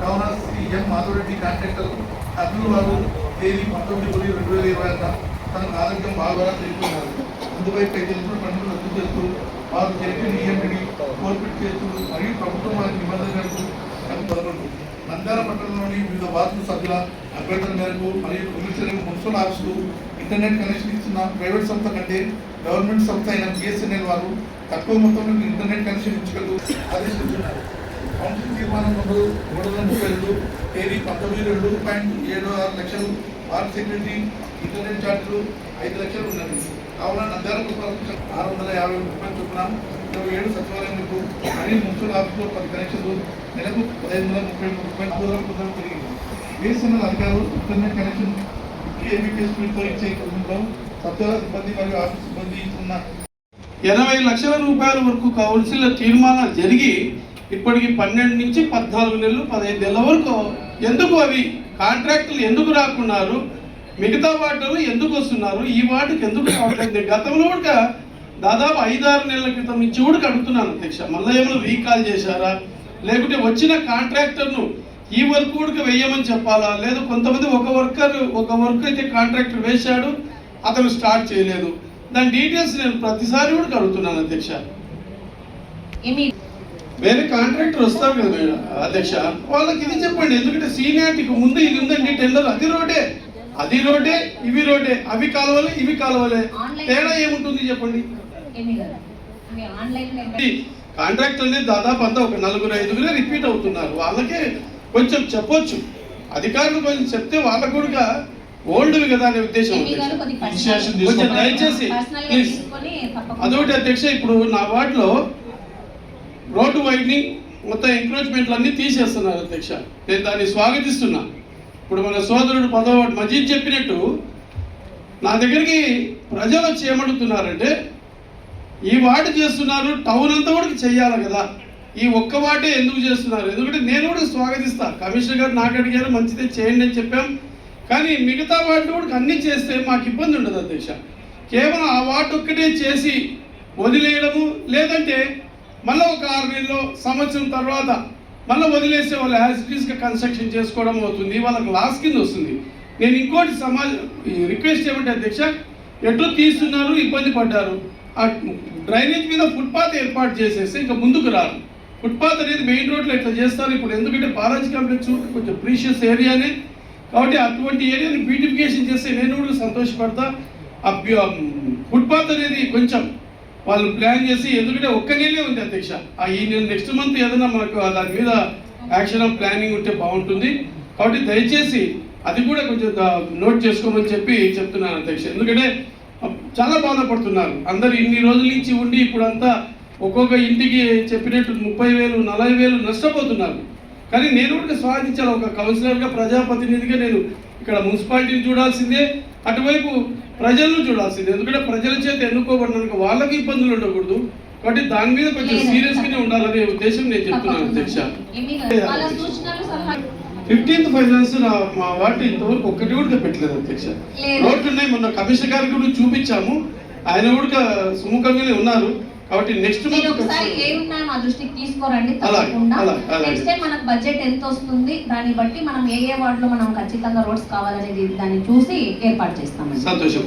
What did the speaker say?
Governor Shri M Madhureddy contractor Abdul వారు తేదీ పంతొమ్మిది పది రెండు వేల ఇరవై ఆరున తనకు ఆరోగ్యం బాగా తెలుపుతున్నారు అందుపై పై తెలిసిన పనులు రద్దు చేస్తూ వారు జరిపిన ఈఎండి కోల్పిట్ చేస్తూ మరియు ప్రభుత్వం వారి నిబంధనలకు కలుపుతూ నంద్యాల పట్టణంలోని వివిధ వార్డు సభ్యుల అభ్యర్థన మేరకు మరియు కమిషనర్ మున్సిపల్ ఆఫీసులు ఇంటర్నెట్ కనెక్షన్ ఇచ్చిన ప్రైవేట్ సంస్థ కంటే గవర్నమెంట్ సంస్థ అయిన బిఎస్ఎన్ఎల్ వారు తక్కువ మొత్తంలో ఇంటర్నెట్ కనెక్షన్ ఇచ్చగలరు ఆదేశించున్నారు రెండు మూడు వందల ముప్పై రెండు తేదీ పంతొమ్మిది రెండు పాయింట్ ఏడు ఆరు లక్షలు వార్డ్ సెక్యూరిటీ ఇంటర్నెట్ ఛార్జీలు ఐదు లక్షలు ఉన్నది. కావున నంద్యాల ఆరు వందల యాభై రూపాయలు చొప్పున ఇరవై ఏడు సచివాలయంకు మరియు మున్సిపల్ ఆఫీసులో పది కనెక్షన్లు నెలకు పదహైదు వందల ముప్పై మూడు రూపాయలు దూరం పొందడం జరిగింది. బిఎస్ఎన్ఎల్ అధికారులు ఇంటర్నెట్ కనెక్షన్ ఏబిపిఎస్ స్పీడ్తో ఇచ్చే క్రమంలో సచివాలయ సిబ్బంది మరియు ఆఫీస్ సిబ్బంది ఇస్తున్న ఎనభై లక్షల రూపాయల వరకు కౌన్సిల్ తీర్మానాలు జరిగి ఇప్పటికి పన్నెండు నుంచి పద్నాలుగు నెలలు పదహైదు నెలల వరకు ఎందుకు అవి కాంట్రాక్టులు ఎందుకు రాకున్నారు మిగతా వాటిలో ఎందుకు వస్తున్నారు ఈ వాటికి ఎందుకు రావట్లేదు? గతంలో కూడా దాదాపు ఐదారు నెలల క్రితం నుంచి కూడా అడుగుతున్నాను అధ్యక్ష. మళ్ళీ ఏమైనా రీకాల్ చేశారా? లేకుంటే వచ్చిన కాంట్రాక్టర్ను ఈ వర్క్ కూడా వేయమని చెప్పాలా? లేదు కొంతమంది ఒక వర్కర్ ఒక వర్క్ అయితే కాంట్రాక్టర్ వేశాడు అతను స్టార్ట్ చేయలేదు. దాని డీటెయిల్స్ నేను ప్రతిసారి కూడా అడుగుతున్నాను అధ్యక్ష. వేరే కాంట్రాక్టర్ వస్తారు కదా మేడం అధ్యక్ష. వాళ్ళకి ఇది చెప్పండి ఎందుకంటే సీనియారిటీకి ముందు ఇది ఉందండి టెండర్ అది రోడ్డే. అది రోడ్డే ఇవి రోడ్డే. అవి కాలువలే ఇవి కాలువలే. తేడా ఏముంటుంది చెప్పండి? ఏమి కదా? అవి ఆన్లైన్లో ఈ కాంట్రాక్ట్ అనేది దాదాపు అంతా ఒక నలుగురు ఐదుగురే రిపీట్ అవుతున్నారు. వాళ్ళకే కొంచెం చెప్పొచ్చు. అధికారులు కొంచెం చెప్తే వాళ్ళకు కూడా ఓల్డ్ కదా అనే ఉద్దేశం కొంచెం దయచేసి అదొకటి అధ్యక్ష ఇప్పుడు నా వార్డులో రోడ్డు వైడ్నింగ్ మొత్తం ఎంక్రోచ్మెంట్లు తీసేస్తున్నారు అధ్యక్ష. నేను దాన్ని స్వాగతిస్తున్నా. ఇప్పుడు మన సోదరుడు పదవ మజీద్ చెప్పినట్టు నా దగ్గరికి ప్రజలు వచ్చి ఏమడుగుతున్నారంటే ఈ వాటి చేస్తున్నారు టౌన్ అంతా కూడా చెయ్యాలి కదా. ఈ ఒక్క వాటే ఎందుకు చేస్తున్నారు? ఎందుకంటే నేను కూడా స్వాగతిస్తాను కమిషనర్ గారు నాకు అడిగారు మంచిదే చేయండి అని చెప్పాం. కానీ మిగతా వాటిని కూడా అన్ని చేస్తే మాకు ఇబ్బంది ఉండదు అధ్యక్ష. కేవలం ఆ వాటి ఒక్కటే చేసి వదిలేయడము లేదంటే మళ్ళీ ఒక ఆరు నెలలో సంవత్సరం తర్వాత మళ్ళీ వదిలేసే వాళ్ళు యాజ్ ఇట్ ఈస్గా కన్స్ట్రక్షన్ చేసుకోవడం అవుతుంది. వాళ్ళకి లాస్ కింద వస్తుంది. నేను ఇంకోటి సమాజ రిక్వెస్ట్ ఏమంటే అధ్యక్ష ఎటు తీస్తున్నారు ఇబ్బంది పడ్డారు? ఆ డ్రైనేజ్ మీద ఫుట్పాత్ ఏర్పాటు చేసేస్తే ఇంకా ముందుకు రారు. ఫుట్పాత్ అనేది మెయిన్ రోడ్లో ఇట్లా చేస్తారు? ఇప్పుడు ఎందుకంటే బాలాజీ కాంప్లెక్స్ కొంచెం ప్రీషియస్ ఏరియానే కాబట్టి అటువంటి ఏరియాని బ్యూటిఫికేషన్ చేస్తే నేను కూడా సంతోషపడతా. ఆ ఫుట్పాత్ అనేది కొంచెం వాళ్ళు ప్లాన్ చేసి ఎందుకంటే ఒక్క నెలే ఉంది అధ్యక్ష. ఆ ఈ నెల నెక్స్ట్ మంత్ ఏదైనా మనకు దాని మీద యాక్షన్ ఆఫ్ ప్లానింగ్ ఉంటే బాగుంటుంది. కాబట్టి దయచేసి అది కూడా కొంచెం నోట్ చేసుకోమని చెప్పి చెప్తున్నాను అధ్యక్ష. ఎందుకంటే చాలా బాధపడుతున్నారు. అందరు ఇన్ని రోజుల నుంచి ఉండి ఇప్పుడంతా ఒక్కొక్క ఇంటికి చెప్పినట్టు ముప్పై వేలు నలభై వేలు నష్టపోతున్నారు. కానీ నేను కూడా సాధించాలి. ఒక కౌన్సిలర్గా ప్రజాప్రతినిధిగా నేను ఇక్కడ మున్సిపాలిటీని చూడాల్సిందే. అటువైపు ప్రజలను చూడాల్సిందే. ఎందుకంటే ప్రజల చేత ఎన్నుకోబడినాక వాళ్ళకి ఇబ్బందులు ఉండకూడదు. కాబట్టి దాని మీద కొంచెం లేదు. సీరియస్గానే ఉండాలనే ఉద్దేశం నేను చెప్తున్నాను అధ్యక్ష. ఫిఫ్టీన్త్ ఫైనాన్స్ మా వాటి ఇంతవరకు ఒక్కటి కూడా పెట్టలేదు అధ్యక్ష. రోడ్లు ఉన్నాయి మొన్న కమిషనర్ గారికి కూడా చూపించాము. ఆయన కూడా సుముఖంగానే ఉన్నారు. కాబట్టి నెక్స్ట్ మంత్ ఒకసారి ఏ ఉన్నాయో మా దృష్టికి తీసుకోరండి తప్పకుండా. నెక్స్ట్ టైం మనకు బడ్జెట్ ఎంత వస్తుంది దాన్ని బట్టి మనం ఏ ఏ వార్డులో మనం ఖచ్చితంగా రోడ్స్ కావాలనేది దాన్ని చూసి ఏర్పాటు చేస్తామండి సంతోషం.